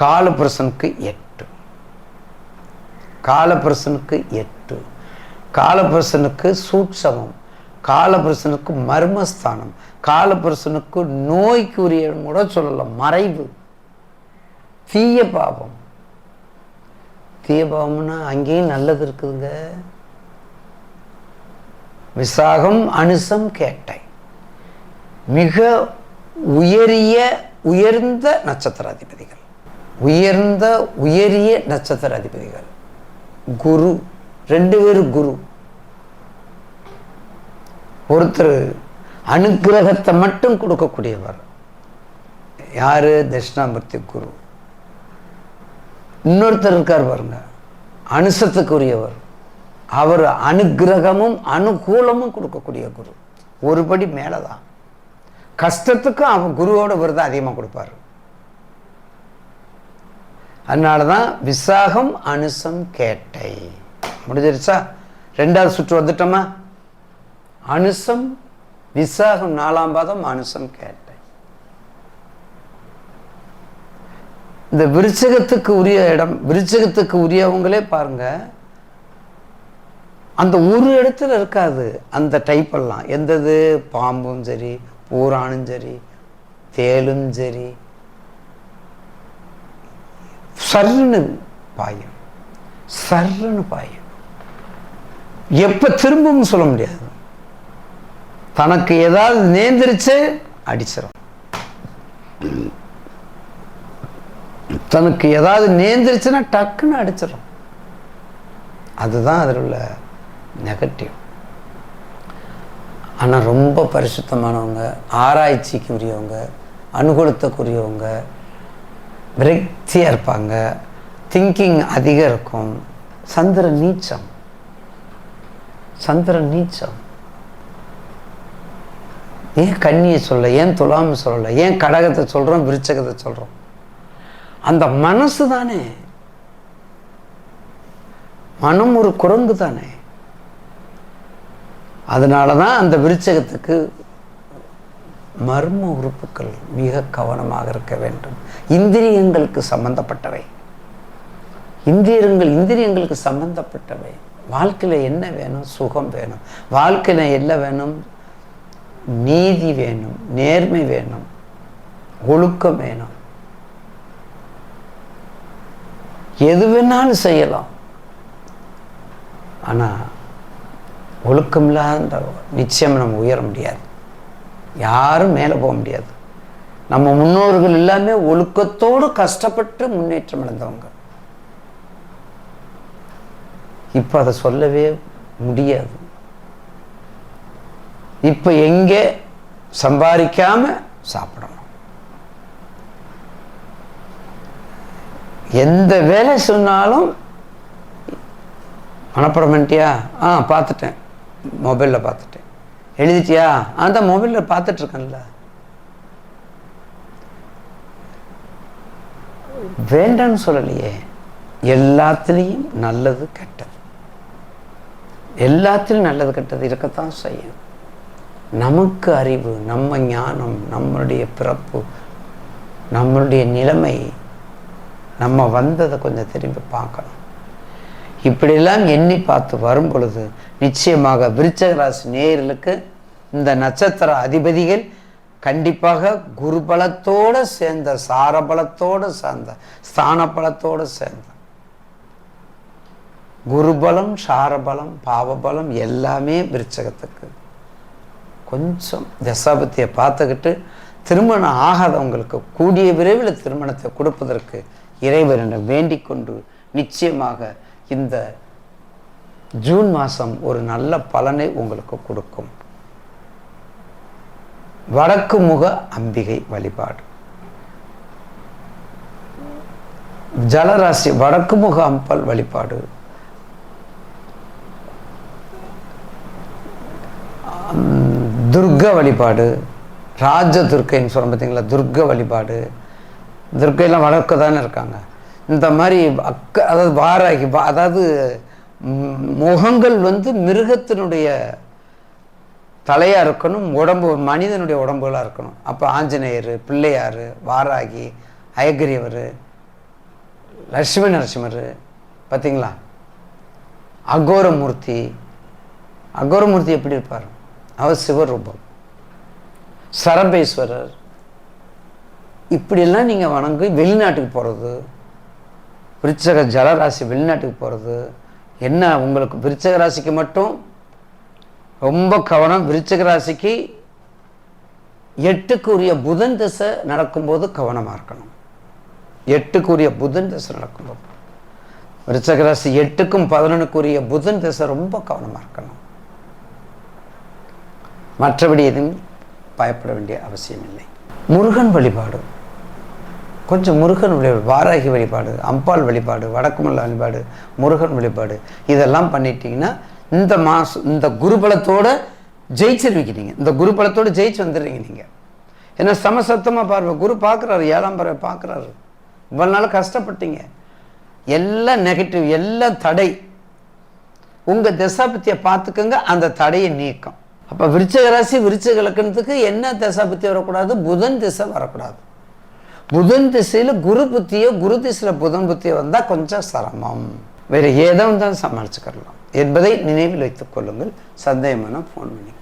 காலபுரசனுக்கு எட்டு. காலபுரசனுக்கு எட்டு. காலபுரசனுக்கு சூட்சமம். காலபுரசனுக்கு மர்மஸ்தானம். காலபுரசனுக்கு நோய்க்குரிய கூட சொல்லலாம் மறைவு. தீய பாவம் தீய பாவம்னா அங்கேயும் நல்லது இருக்குதுங்க. விசாகம் அனுசம் கேட்டை. மிக உயரிய உயர்ந்த நட்சத்திர அதிபதிகள் உயர்ந்த உயரிய நட்சத்திர அதிபதிகள். குரு ரெண்டு பேரும் குரு. ஒருத்தர் அனுக்கிரகத்தை மட்டும் கொடுக்கக்கூடியவர். யாரு? தட்சிணாமூர்த்தி குரு. இன்னொருத்தர் இருக்கார் பாருங்க. அனுசத்துக்குரியவர். அவர் அனுக்கிரகமும் அனுகூலமும் கொடுக்கக்கூடிய குரு. ஒருபடி மேலே தான் கஷ்டத்துக்கும் அவன் குருவோட விரதம் அதிகமாக கொடுப்பாரு. அதனால தான் விசாகம் அனுசம் கேட்டை. முடிஞ்சிருச்சா? ரெண்டாவது சுற்று வந்துட்டோமா? அனுசம் விசாகம் நாலாம் பாதம் அனுசம் கேட்டை. இந்த விருச்சகத்துக்கு உரிய இடம் விருச்சகத்துக்கு உரியவங்களே பாருங்க. அந்த ஒரு இடத்துல இருக்காது. அந்த டைப் எல்லாம். எந்தது? பாம்பும் சரி பூரானும் சரி தேலும் சரி சர்ன்னு பாயும். சர்ன்னு பாயும். எப்ப திரும்பவும் சொல்ல முடியாது. தனக்கு ஏதாவது நேந்திரிச்சு அடிச்சிடும் தனக்கு ஏதாவது நேந்திரிச்சுன்னா டக்குன்னு அடிச்சிடும் அதுதான் அதில் உள்ள நெகட்டிவ் ஆனால் ரொம்ப பரிசுத்தமானவங்க ஆராய்ச்சிக்கு உரியவங்க அனுகூலத்துக்குரியவங்க விரக்தியாக இருப்பாங்க. திங்கிங் அதிகம் இருக்கும். சந்திர நீச்சம். சந்திர நீச்சம். ஏன் கன்னியை சொல்ல ஏன் துலாமை சொல்லலை? ஏன் கடகத்தை சொல்கிறோம் விருச்சகத்தை சொல்கிறோம் அந்த மனசு தானே. மனம் ஒரு குரங்கு தானே. அதனால தான் அந்த விருச்சகத்துக்கு மர்ம உறுப்புகள் மிக கவனமாக இருக்க வேண்டும். இந்திரியங்களுக்கு சம்பந்தப்பட்டவை. இந்திரியங்கள் இந்திரியங்களுக்கு சம்பந்தப்பட்டவை. வாழ்க்கையில் என்ன வேணும்? சுகம் வேணும். வாழ்க்கையில் என்ன வேணும்? நீதி வேணும். நேர்மை வேணும். ஒழுக்கம் வேணும். எது வேணாலும் செய்யலாம். ஆனால் ஒழுக்கம் இல்லாத நிச்சயம் நம்ம உயர முடியாது. யாரும் மேலே போக முடியாது. நம்ம முன்னோர்கள் எல்லாமே ஒழுக்கத்தோடு கஷ்டப்பட்டு முன்னேற்றம் அடைந்தவங்க. இப்போ அதை சொல்லவே முடியாது. இப்போ எங்கே சம்பாதிக்காம சாப்பிடணும். எந்த வேலை சொன்னாலும் மனப்படம் பண்ணிட்டியா? ஆ பார்த்துட்டேன். மொபைலில் பார்த்துட்டேன். எழுதிட்டியா? அந்த மொபைலில் பார்த்துட்ருக்கேன்ல வேண்டான்னு சொல்லலையே. எல்லாத்துலேயும் நல்லது கெட்டது. எல்லாத்துலேயும் நல்லது கெட்டது இருக்கத்தான் செய்யும். நமக்கு அறிவு நம்ம ஞானம் நம்மளுடைய பிறப்பு நம்மளுடைய நிலைமை நம்ம வந்ததை கொஞ்சம் திரும்பி பார்க்கணும். இப்படியெல்லாம் எண்ணி பார்த்து வரும் பொழுது நிச்சயமாக விருச்சகராசி நேயர்களுக்கு இந்த நட்சத்திர அதிபதிகள் கண்டிப்பாக குருபலத்தோடு சேர்ந்த சாரபலத்தோடு சேர்ந்த ஸ்தான பலத்தோடு சேர்ந்த. குருபலம் சாரபலம் பாவபலம் எல்லாமே விருச்சகத்துக்கு. கொஞ்சம் தசாபத்தியை பார்த்துக்கிட்டு திருமணம் ஆகாதவங்களுக்கு கூடிய விரைவில் திருமணத்தை கொடுப்பதற்கு இறைவனிடம் வேண்டிக் கொண்டு நிச்சயமாக இந்த ஜூன் மாதம் ஒரு நல்ல பலனை உங்களுக்கு கொடுக்கும். வடக்கு முக அம்பிகை வழிபாடு. ஜலராசி வடக்கு முக அம்பல் வழிபாடு. துர்க வழிபாடு. ராஜ துர்க்கைன்னு சொல்கிறோம் பார்த்தீங்களா துர்க வழிபாடு. துர்க்கையெல்லாம் வடக்கு தானே இருக்காங்க. இந்த மாதிரி அக்க அதாவது வாராகி அதாவது முகங்கள் வந்து மிருகத்தினுடைய தலையாக இருக்கணும் உடம்பு மனிதனுடைய உடம்புகளாக இருக்கணும். அப்போ ஆஞ்சநேயர் பிள்ளையார் வாராகி அயகிரியவர் லட்சுமி நரசிம்மர் பார்த்தீங்களா அகோரமூர்த்தி அகோரமூர்த்தி எப்படி இருப்பார்? அவர் சிவரூபம். சரபேஸ்வரர். இப்படியெல்லாம் நீங்கள் வணங்கி வெளிநாட்டுக்கு போகிறது விருச்சக ஜலராசி வெளிநாட்டுக்கு போகிறது என்ன உங்களுக்கு விருச்சக ராசிக்கு மட்டும்? ரொம்ப கவனம் விருச்சக ராசிக்கு எட்டுக்குரிய புதன் திசை நடக்கும்போது கவனமாக இருக்கணும். எட்டுக்குரிய புதன் திசை நடக்கும்போது. விருச்சக ராசி எட்டுக்கும் பதினொன்றுக்குரிய புதன் திசை ரொம்ப கவனமாக இருக்கணும். மற்றபடி எதுவும் பயப்பட வேண்டிய அவசியம் இல்லை முருகன் வழிபாடு. கொஞ்சம் முருகன் வழிபாடு வாராகி வழிபாடு அம்பாள் வழிபாடு வடக்குமல்ல வழிபாடு முருகன் வழிபாடு இதெல்லாம் பண்ணிட்டீங்கன்னா இந்த மாதம் இந்த குருபலத்தோடு ஜெயிச்சிருவீங்க. நீங்கள் இந்த குருபலத்தோடு ஜெயிச்சு வந்துடுறீங்க நீங்கள் ஏன்னா சமசத்தமாக பார்வை குரு பார்க்குறாரு ஏழாம் பறவை பார்க்குறாரு. இவ்வளோ நாள் கஷ்டப்பட்டீங்க. எல்லாம் நெகட்டிவ் எல்லாம் தடை. உங்கள் தசாபத்தியை பார்த்துக்கோங்க அந்த தடையை நீக்கம். அப்போ விருச்சக ராசி விருச்சக லக்கணத்துக்கு என்ன தசாபத்தி வரக்கூடாது? புதன் திசை வரக்கூடாது. புதன் திசையில் குரு புத்தியோ குரு திசையில் புதன் புத்தியோ வந்தால் கொஞ்சம் சிரமம். வேறு ஏதோ தான் சமாளிச்சுக்கலாம் என்பதை நினைவில் வைத்துக் கொள்ளுங்கள். சந்தேகமான ஃபோன் பண்ணி